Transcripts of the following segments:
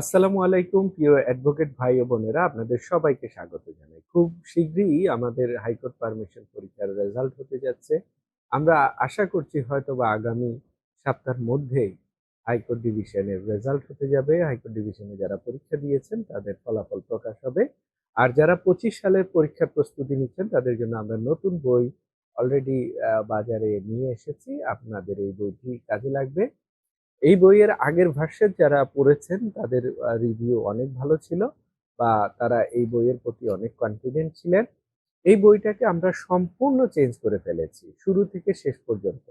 আসসালামু আলাইকুম, প্রিয় অ্যাডভোকেট ভাই ও বোনেরা, আপনাদের সবাইকে স্বাগত জানাই। খুব শীঘ্রই আমাদের হাইকোর্ট পারমিশন পরীক্ষার রেজাল্ট হতে যাচ্ছে। আমরা আশা করছি হয়তো বা আগামী সপ্তাহের মধ্যেই হাইকোর্ট ডিভিশনের রেজাল্ট হতে যাবে। হাইকোর্ট ডিভিশনে যারা পরীক্ষা দিয়েছেন, তাদের ফলাফল প্রকাশ হবে। আর যারা পঁচিশ সালের পরীক্ষার প্রস্তুতি নিচ্ছেন, তাদের জন্য আমরা নতুন বই অলরেডি বাজারে নিয়ে এসেছি। আপনাদের এই বইটি কাজে লাগবে। এই বইয়ের আগের ভার্সন যারা পড়েছেন, তাদের রিভিউ অনেক ভালো ছিল বা তারা এই বইয়ের প্রতি অনেক কনফিডেন্ট ছিলেন। এই বইটাকে আমরা সম্পূর্ণ চেঞ্জ করে ফেলেছি, শুরু থেকে শেষ পর্যন্ত।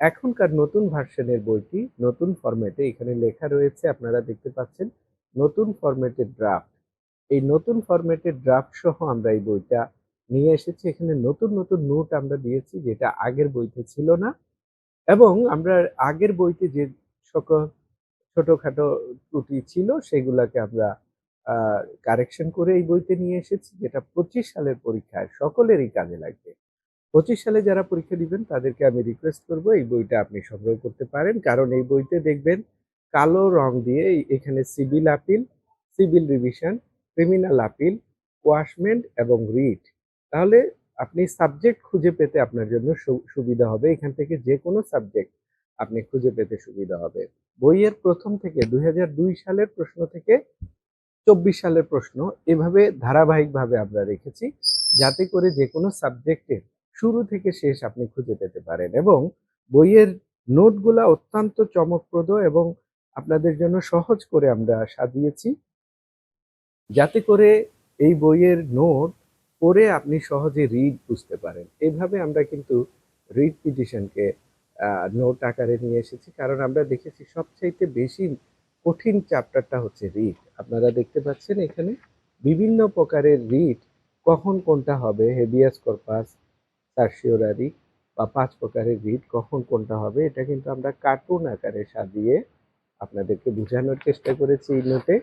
এখনকার নতুন ভার্সনের বইটি নতুন ফরম্যাটে এখানে লেখা রয়েছে, আপনারা দেখতে পাচ্ছেন, নতুন ফরম্যাটের ড্রাফট এই নতুন ফরম্যাটের ড্রাফট সহ আমরা এই বইটা নিয়ে এসেছি। এখানে নতুন নতুন নোট আমরা দিয়েছি, যেটা আগের বইতে ছিল না। এবং আমরা আগের বইতে যে সকল ছোটখাটো ত্রুটি ছিল, সেগুলাকে আমরা কারেকশন করে এই বইতে নিয়ে এসেছি, যেটা পঁচিশ সালের পরীক্ষায় সকলেরই কাজে লাগবে। পঁচিশ সালে যারা পরীক্ষা দিবেন, তাদেরকে আমি রিকোয়েস্ট করব এই বইটা আপনি সংগ্রহ করতে পারেন। কারণ এই বইতে দেখবেন, কালো রং দিয়ে এখানে civil appeal, civil revision, criminal appeal, quashment এবং রিট। তাহলে আপনি সাবজেক্ট খুঁজে পেতে আপনার জন্য সুবিধা হবে। এখান থেকে যে কোনো সাবজেক্ট আপনি খুঁজে পেতে সুবিধা হবে। বইয়ের প্রথম থেকে দু হাজার দুই সালের প্রশ্ন থেকে চব্বিশ সালের প্রশ্ন এভাবে ধারাবাহিকভাবে আমরা রেখেছি যাতে করে যে কোনো সাবজেক্টের শুরু থেকে শেষ আপনি খুঁজে পেতে পারেন এবং বইয়ের নোটগুলা অত্যন্ত চমকপ্রদ এবং আপনাদের জন্য সহজ করে আমরা সাজিয়েছি। যাতে করে এই বইয়ের নোট পড়ে আপনি সহজে রিড বুঝতে পারেন। এইভাবে আমরা কিন্তু রিড পিটিশনকে নোট আকারে নিয়ে এসেছি। কারণ আমরা দেখেছি সবচাইতে বেশি কঠিন চ্যাপ্টারটা হচ্ছে রিড আপনারা দেখতে পাচ্ছেন এখানে বিভিন্ন প্রকারের রিড কখন কোনটা হবে হেভিয়াস কর্পাস সার্সিওরারি বা পাঁচ প্রকারের রিড কখন কোনটা হবে, এটা কিন্তু আমরা কার্টুন আকারে সাজিয়ে আপনাদেরকে বোঝানোর চেষ্টা করেছি এই নোটে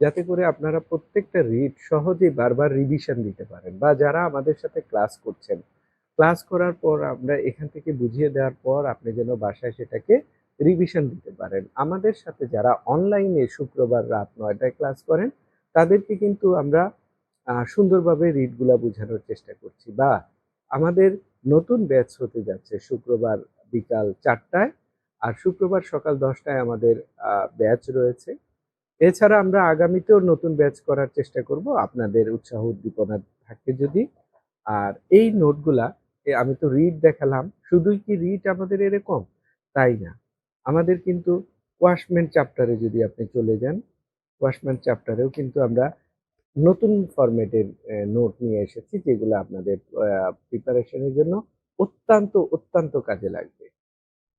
যাতে করে আপনারা প্রত্যেকটা রিড সহজেই বারবার রিভিশন দিতে পারেন বা যারা আমাদের সাথে ক্লাস করছেন ক্লাস করার পর আমরা এখান থেকে বুঝিয়ে দেওয়ার পর আপনি যেন বাসায় সেটাকে রিভিশন দিতে পারেন। আমাদের সাথে যারা অনলাইনে শুক্রবার রাত নয়টায় ক্লাস করেন, তাদেরকে কিন্তু আমরা সুন্দরভাবে রিডগুলা বোঝানোর চেষ্টা করছি। বা আমাদের নতুন ব্যাচ হতে যাচ্ছে শুক্রবার বিকাল চারটায় আর শুক্রবার সকাল দশটায় আমাদের ব্যাচ রয়েছে। এছাড়া আমরা আগামীতেও নতুন ব্যাচ করার চেষ্টা করব। আপনাদের উৎসাহ উদ্দীপনা থাকে যদি। আর এই নোটগুলা আমি তো রিড দেখালাম। শুধুই কি রিড আমাদের এরকম? তাই না। আমাদের কিন্তু ওয়াশমেন্ট চ্যাপ্টারে যদি আপনি চলে যান ওয়াশমেন্ট চ্যাপ্টারেও কিন্তু আমরা নতুন ফরম্যাটের নোট নিয়ে এসেছি, যেগুলো আপনাদের প্রিপারেশনের জন্য অত্যন্ত অত্যন্ত কাজে লাগবে।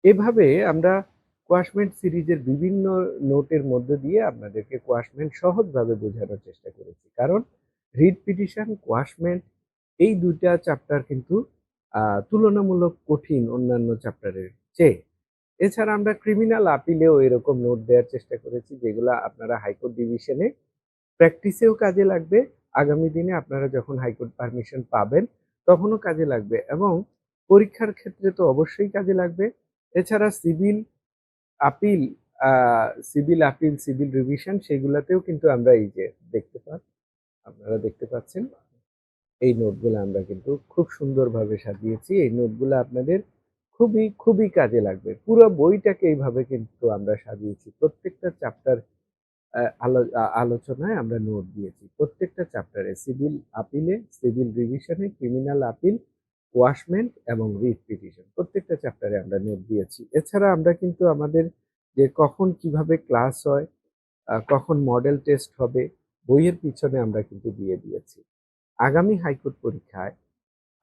এভাবে আমরা কোয়াশমেন্ট সিরিজের বিভিন্ন নোটের মধ্য দিয়ে আপনাদেরকে কোয়াশমেন্ট সহজভাবে বোঝানোর চেষ্টা করেছি। কারণ রিড পিটিশন কোয়াশমেন্ট এই দুইটা চ্যাপ্টার কিন্তু তুলনামূলক কঠিন অন্যান্য চ্যাপ্টারের চেয়ে। এছাড়া আমরা ক্রিমিনাল আপিলেও এরকম নোট দেওয়ার চেষ্টা করেছি, যেগুলো আপনারা হাইকোর্ট ডিভিশনে প্র্যাকটিসেও কাজে লাগবে। আগামী দিনে আপনারা যখন হাইকোর্ট পারমিশন পাবেন, তখনও কাজে লাগবে এবং পরীক্ষার ক্ষেত্রে তো অবশ্যই কাজে লাগবে। এছাড়া civil appeal civil appeal civil revision সেগুলাতেও কিন্তু আমরা এই যে দেখতে পান আপনারা দেখতে পাচ্ছেন। এই নোটগুলো আমরা কিন্তু খুব সুন্দরভাবে সাজিয়েছি। এই নোটগুলো আপনাদের খুবই খুবই কাজে লাগবে। পুরো বইটাকে এইভাবে কিন্তু আমরা সাজিয়েছি। প্রত্যেকটা চ্যাপ্টার আলোচনায় আমরা নোট দিয়েছি। প্রত্যেকটা চ্যাপ্টারে সিভিল আপিলে সিভিল রিভিশনে ক্রিমিনাল আপিল ওয়াশমেন্ট এবং রিট পিটিশন প্রত্যেকটা চ্যাপ্টারে আমরা নোট দিয়েছি। এছাড়া আমরা কিন্তু আমাদের যে কখন কীভাবে ক্লাস হয় কখন মডেল টেস্ট হবে, বইয়ের পিছনে আমরা কিন্তু দিয়ে দিয়েছি। আগামী হাইকোর্ট পরীক্ষায়,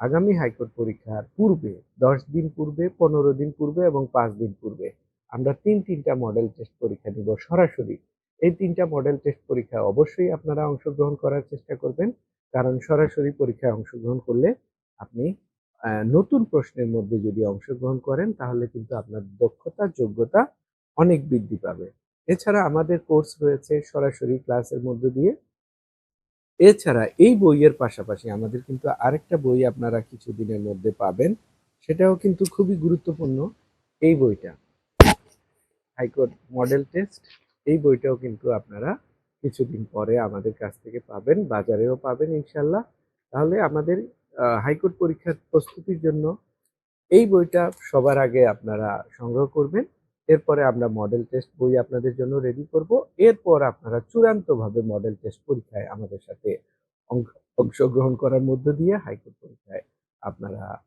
আগামী হাইকোর্ট পরীক্ষার পূর্বে, দশ দিন পূর্বে, পনেরো দিন পূর্বে এবং পাঁচ দিন পূর্বে, আমরা তিন তিনটা মডেল টেস্ট পরীক্ষা নিব সরাসরি। এই তিনটা মডেল টেস্ট পরীক্ষায় অবশ্যই আপনারা অংশগ্রহণ করার চেষ্টা করবেন, কারণ সরাসরি পরীক্ষায় অংশগ্রহণ করলে আপনি নতুন প্রশ্নের মধ্যে যদি অংশগ্রহণ করেন, তাহলে কিন্তু আপনার দক্ষতা, যোগ্যতা অনেক বৃদ্ধি পাবে। এছাড়া আমাদের কোর্স রয়েছে সরাসরি ক্লাসের মধ্য দিয়ে। এছাড়া এই বইয়ের পাশাপাশি আমাদের কিন্তু আরেকটা বই আপনারা কিছুদিনের মধ্যে পাবেন, সেটাও কিন্তু খুবই গুরুত্বপূর্ণ, এই বইটা। হাইকোর্ট মডেল টেস্ট, এই বইটাও কিন্তু আপনারা কিছুদিন পরে আমাদের কাছ থেকে পাবেন, বাজারেও পাবেন ইনশাল্লাহ। তাহলে আমাদের হাইকোর্ট পরীক্ষার প্রস্তুতির জন্য এই বইটা সবার আগে আপনারা সংগ্রহ করবেন এরপরে আমরা মডেল টেস্ট বই আপনাদের জন্য রেডি করব। এরপর আপনারা চূড়ান্তভাবে মডেল টেস্ট পরীক্ষায় আমাদের সাথে অংশ- অংশগ্রহণ করার মধ্য দিয়ে হাইকোর্ট পরীক্ষায় আপনারা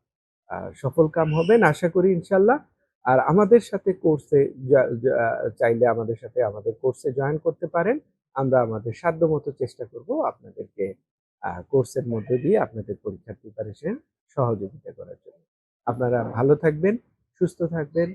সফল কাম হবেন আশা করি ইনশাল্লাহ। আর আমাদের সাথে কোর্সে চাইলে আমাদের সাথে আমাদের কোর্সে জয়েন করতে পারেন। আমরা আমাদের সাধ্যমতো চেষ্টা করব আপনাদেরকে কোর্সের মধ্য দিয়ে আপনাদের পরীক্ষার প্রিপারেশন সহযোগিতা করার জন্য। আপনারা ভালো থাকবেন, সুস্থ থাকবেন।